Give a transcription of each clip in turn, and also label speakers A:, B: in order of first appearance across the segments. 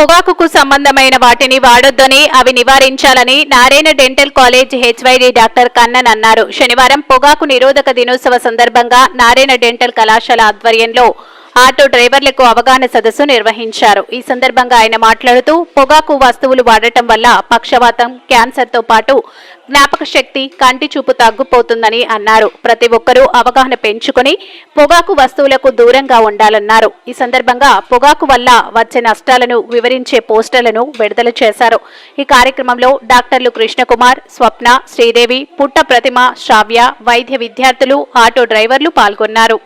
A: పొగాకుకు సంబంధమైన వాటిని వాడొద్దని అవి నివారించాలని Narayana dental college HYD doctor Kannan అన్నారు. శనివారం పొగాకు నిరోధక దినోత్సవ సందర్భంగా నారాయణ డెంటల్ కళాశాల ఆధ్వర్యంలో ఆటో డ్రైవర్లకు అవగాహన సదస్సు నిర్వహించారు. ఈ సందర్భంగా ఆయన మాట్లాడుతూ పొగాకు వస్తువులు వాడటం వల్ల పక్షవాతం క్యాన్సర్తో పాటు జ్ఞాపక శక్తి కంటి చూపు తగ్గిపోతుందని అన్నారు. ప్రతి ఒక్కరూ అవగాహన పెంచుకొని పొగాకు వస్తువులకు దూరంగా ఉండాలన్నారు. ఈ సందర్భంగా పొగాకు వల్ల వచ్చే నష్టాలను వివరించే పోస్టర్లను విడుదల చేశారు. ఈ కార్యక్రమంలో డాక్టర్లు కృష్ణకుమార్ స్వప్న శ్రీదేవి పుట్ట ప్రతిమ శ్రావ్య వైద్య విద్యార్థులు ఆటో డ్రైవర్లు పాల్గొన్నారు.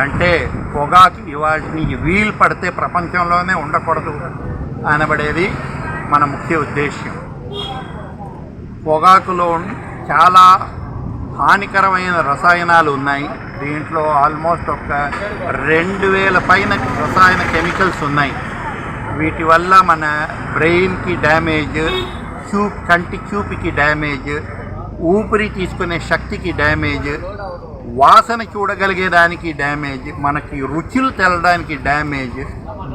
B: అంటే పొగాకు ఇవాళ నీకు వీలు పడితే ప్రపంచంలోనే ఉండకూడదు అనబడేది మన ముఖ్య ఉద్దేశ్యం. పొగాకులో చాలా హానికరమైన రసాయనాలు ఉన్నాయి. దీంట్లో ఆల్మోస్ట్ ఒక రెండు వేల పైన రసాయన కెమికల్స్ ఉన్నాయి. వీటి వల్ల మన బ్రెయిన్కి డ్యామేజ్ చూప్ కంటి చూపుకి డ్యామేజ్ ఊపిరి తీసుకునే శక్తికి డ్యామేజ్ వాసన చూడగలిగేదానికి డ్యామేజ్ మనకి రుచులు తెలడానికి డ్యామేజ్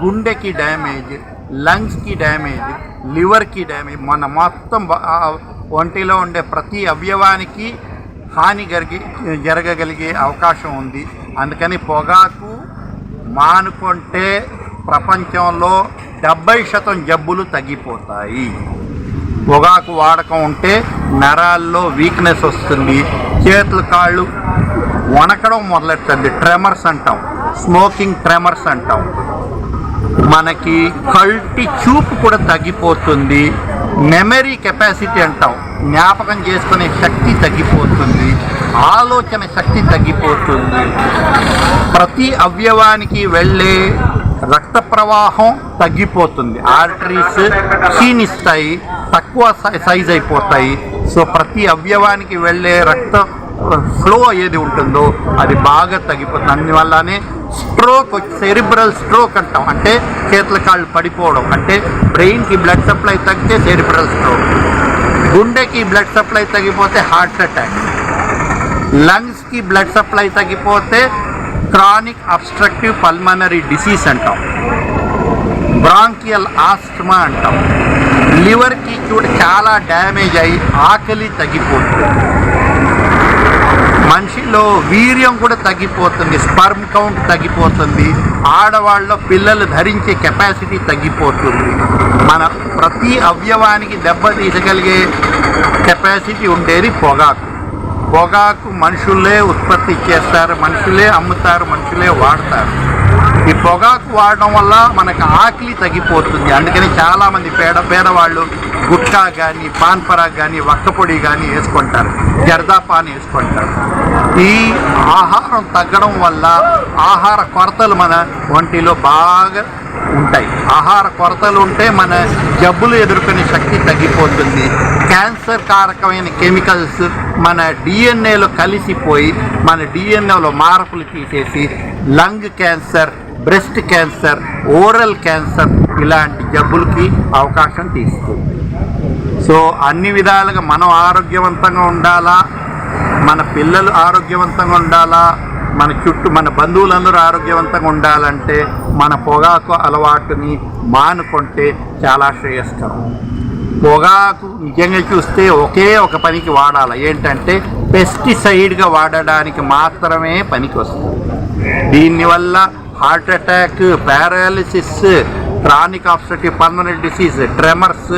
B: గుండెకి డ్యామేజ్ లంగ్స్కి డ్యామేజ్ లివర్కి డ్యామేజ్ మన మొత్తం ఒంటిలో ఉండే ప్రతి అవయవానికి హాని జరిగి జరగగలిగే అవకాశం ఉంది. అందుకని పొగాకు మానుకుంటే ప్రపంచంలో డెబ్బై శాతం జబ్బులు తగ్గిపోతాయి. పొగాకు వాడకం ఉంటే నరాల్లో వీక్నెస్ వస్తుంది. చేతులు కాళ్ళు వణకడం మొదలెట్టండి ట్రెమర్స్ అంటాం. స్మోకింగ్ ట్రెమర్స్ అంటాం. మనకి కల్టి చూపు కూడా తగ్గిపోతుంది. మెమరీ కెపాసిటీ అంటాం. జ్ఞాపకం చేసుకునే శక్తి తగ్గిపోతుంది. ఆలోచన శక్తి తగ్గిపోతుంది. ప్రతి అవయవానికి వెళ్ళే రక్త ప్రవాహం తగ్గిపోతుంది. ఆర్టరీస్ క్షీణిస్తాయి తక్కువ సై- సైజ్ అయిపోతాయి. సో ప్రతి అవయవానికి వెళ్ళే రక్త ఫ్లో ఏది ఉంటుందో అది బాగా తగ్గిపోతుంది అందువల్లనే స్ట్రోక్ సెరిబ్రల్ స్ట్రోక్ అంటాం. అంటే చేతుల కాళ్ళు పడిపోవడం. అంటే బ్రెయిన్కి బ్లడ్ సప్లై తగ్గితే సెరిబ్రల్ స్ట్రోక్ గుండెకి బ్లడ్ సప్లై తగ్గిపోతే హార్ట్ అటాక్ లంగ్స్కి బ్లడ్ సప్లై తగ్గిపోతే క్రానిక్ అబ్స్ట్రక్టివ్ పల్మనరీ డిసీజ్ అంటాం. బ్రాంకియల్ ఆస్ట్మా అంటాం. లివర్కి చూడ చాలా డ్యామేజ్ అయ్యి ఆకలి తగ్గిపోతుంది. వీటిలో వీర్యం కూడా తగ్గిపోతుంది స్పర్మ్ కౌంట్ తగ్గిపోతుంది ఆడవాళ్ళ పిల్లలు ధరించే కెపాసిటీ తగ్గిపోతుంది. మన ప్రతి అవయవానికి దెబ్బతీసగలిగే కెపాసిటీ ఉండేది పొగాకు. పొగాకు మనుషులే ఉత్పత్తి చేస్తారు మనుషులే అమ్ముతారు మనుషులే వాడతారు. ఈ పొగాకు వాడడం వల్ల మనకు ఆకలి తగ్గిపోతుంది. అందుకని చాలామంది పేద పేదవాళ్ళు గుట్కా కానీ పాన్పరాగ్ కానీ వక్కపొడి కానీ వేసుకుంటారు. జర్దా పాన్ వేసుకుంటారు. ఈ ఆహారం తగ్గడం వల్ల ఆహార కొరతలు మన ఒంటిలో బాగా ఉంటాయి. ఆహార కొరతలు ఉంటే మన జబ్బులు ఎదుర్కొనే శక్తి తగ్గిపోతుంది. క్యాన్సర్ కారకమైన కెమికల్స్ మన డిఎన్ఏలో కలిసిపోయి మన డిఎన్ఏలో మార్పులు తీసేసి lung cancer breast cancer oral cancer ఇలాంటి జబ్బులకి అవకాశం తీస్తుంది. సో అన్ని విధాలుగా మనం ఆరోగ్యవంతంగా ఉండాలా? మన పిల్లలు ఆరోగ్యవంతంగా ఉండాలా? మన చుట్టూ మన బంధువులందరూ ఆరోగ్యవంతంగా ఉండాలంటే మన పొగాకు అలవాటుని మానుకుంటే చాలా శ్రేయస్కరం. పొగాకు నిజంగా చూస్తే ఒకే ఒక పనికి వాడాలి. ఏంటంటే పెస్టిసైడ్గా వాడడానికి మాత్రమే పనికి వస్తుంది దీనివల్ల heart attack paralysis chronic obstructive permanent disease tremors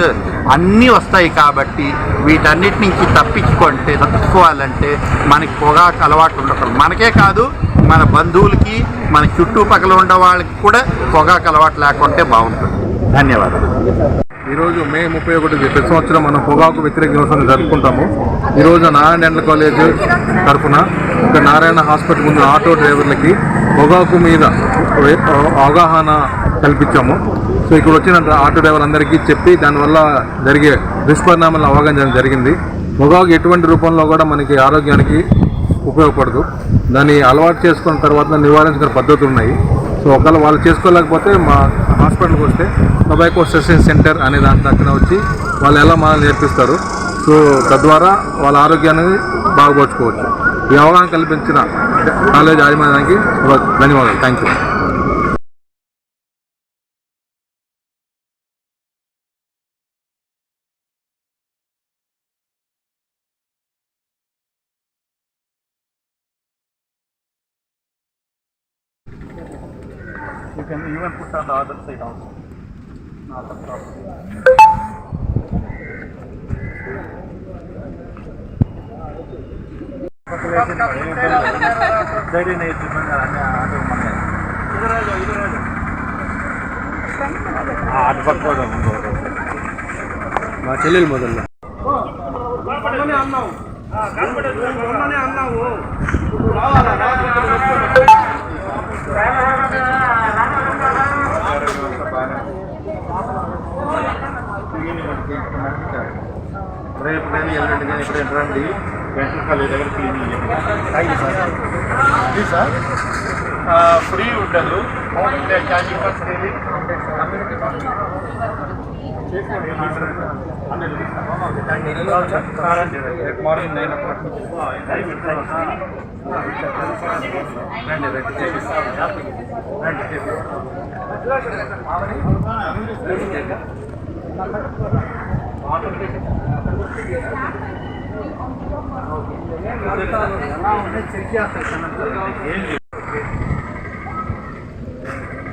B: అన్నీ వస్తాయి కాబట్టి వీటన్నిటి నుంచి తప్పించుకుంటే తప్పించుకోవాలంటే మనకి పొగాకు అలవాటు ఉండకూడదు. మనకే కాదు మన బంధువులకి మన చుట్టుపక్కల ఉండే వాళ్ళకి కూడా పొగాకు అలవాటు లేకుంటే బాగుంటుంది. ధన్యవాదాలు.
C: ఈరోజు మే ముప్పై ఒకటి ప్రతి సంవత్సరం మనం పొగాకు వ్యతిరేక దినోత్సవం జరుపుకుంటాము. ఈరోజు నారాయణ డెంటల్ కాలేజ్ తరఫున ఇంకా నారాయణ హాస్పిటల్ ముందు ఆటో డ్రైవర్లకి పొగాకు మీద అవగాహన కల్పించాము. సో ఇక్కడ వచ్చిన ఆటో డ్రైవర్ అందరికీ చెప్పి దానివల్ల జరిగే దుష్పరిణామాలను అవగాహన చేయడం జరిగింది. పొగాకు ఎటువంటి రూపంలో కూడా మనకి ఆరోగ్యానికి ఉపయోగపడదు. దాన్ని అలవాటు చేసుకున్న తర్వాత నివారించుకునే పద్ధతులు ఉన్నాయి సో ఒకవేళ వాళ్ళు చేసుకోలేకపోతే మా హాస్పిటల్కి వస్తే టొబాకో సెషన్ సెంటర్ అనే దాని అక్కడ వచ్చి వాళ్ళు ఎలా మనల్ని నేర్పిస్తారు. సో తద్వారా వాళ్ళ ఆరోగ్యాన్ని బాగుపరచుకోవచ్చు. ఈ అవగాహన కల్పించిన కాలేజ్ యాజమాన్యానికి ధన్యవాదాలు. Thank you.
B: You can even put on the other side also. Not a problem. ಧೈರ್ಯ ಇತ್ತು అటు పట్టుకోవడం
C: మా చెల్లెలు మొదలు
B: రేపు కానీ ఎల్లుండి కానీ ఇప్పుడు రండి డెంటల్ కాలేజ్ దగ్గర క్లీనింగ్ చేయండి సార్. ఫ్రీ ఉండదు. Only charging first morning nine o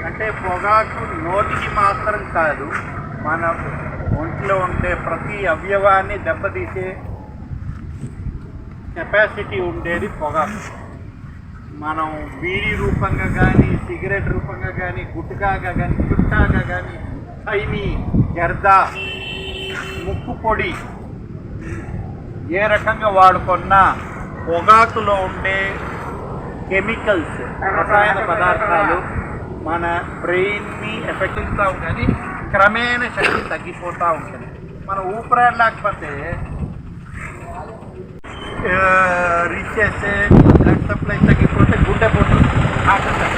B: అంటే పొగాకు నోటికి మాత్రం కాదు మన ఒంట్లో ఉండే ప్రతి అవయవాన్ని దెబ్బతీసే కెపాసిటీ ఉండేది పొగాకు. మనం బీడీ రూపంగా కానీ సిగరెట్ రూపంగా కానీ గుట్కాగా కానీ గుట్టాగా కానీ చైనీ గర్ద ముక్కు పొడి ఏ రకంగా వాడుకున్నా పొగాకులో ఉండే కెమికల్స్ రసాయన పదార్థాలు మన బ్రెయిన్ని ఎఫెక్ట్ ఇస్తూ ఉంటుంది క్రమేణ శక్తి తగ్గిపోతూ ఉంటుంది. మన ఊపిరాడు లేకపోతే రీచ్ చేస్తే బ్లడ్ సప్లై తగ్గిపోతే గుడ్డ పోతుంది ఆటంకం